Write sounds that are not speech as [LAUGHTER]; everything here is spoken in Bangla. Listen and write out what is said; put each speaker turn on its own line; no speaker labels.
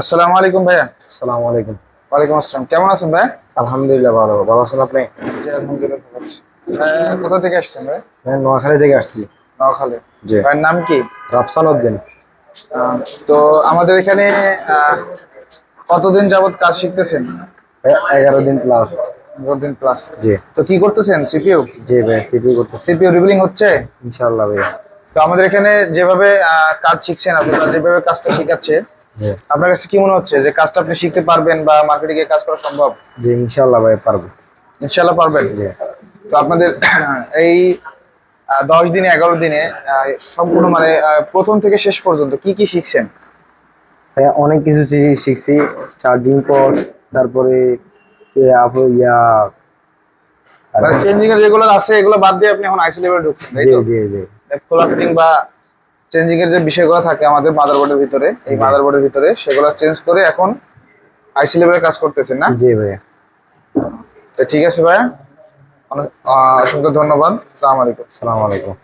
আসসালামু আলাইকুম ভাইয়া।
আসসালামু আলাইকুম।
ওয়ালাইকুম আসসালাম। কেমন আছেন ভাই
আলহামদুলিল্লাহ ভালো। ভালো আছেন আপনি?
জি আলহামদুলিল্লাহ ভালো আছি। কোথা থেকে আসছেন ভাই
হ্যাঁ নোয়াখালী থেকে আসছি।
নওখালী
জি।
ভাইয়ের নাম কি?
রাফসান উদ্দিন।
তো আমাদের এখানে আহ, কতদিন যাবত কাজ শিখতেছেন?
এগারো দিন প্লাস এগারো
দিন প্লাস
জি।
তো কি করতেছেন সিপিইউ
জি ভাই সিপি করতেছি।
সিপিইউ রিবিলিং হচ্ছে?
ইনশাআল্লাহ ভাই
তো আমাদের এখানে যেভাবে কাজ শিখছেন আপনারা যেভাবে কাজটা শিখাচ্ছে আপনার কাছে কি মনে হচ্ছে যে কাজটা আপনি শিখতে পারবেন বা মার্কেটে গিয়ে কাজ করা সম্ভব?
জি ইনশাআল্লাহ ভাই পারব।
ইনশাল্লাহ পারবেন?
জি।
তো আপনাদের [CLEARS THROAT] এই দশ দিনে এগারো দিনে সম্পূর্ণ মানে প্রথম থেকে শেষ পর্যন্ত কি কি শিখছেন?
ভাই অনেক কিছু শিখছি। চার্জিং পট তারপরে ইয়া
মানে চেঞ্জিং এর যেগুলো আছে এগুলো বাদ দিয়ে আপনি এখন আইসি লেভেলে ঢুকছেন তাই তো?
জি জি।
খোলা ফিটিং বা চেঞ্জিং এর যে বিষয়গুলো থাকে আমাদের মাদারবোর্ডের ভিতরে এই। মাদারবোর্ডের ভিতরে সেগুলো চেঞ্জ করে এখন আইসি লেভেলে কাজ করতেছেন না?
জি ভাই
তো ঠিক আছে ভাইয়া। অসংখ্য ধন্যবাদ। সালাম আলাইকুম।
সালাম আলাইকুম।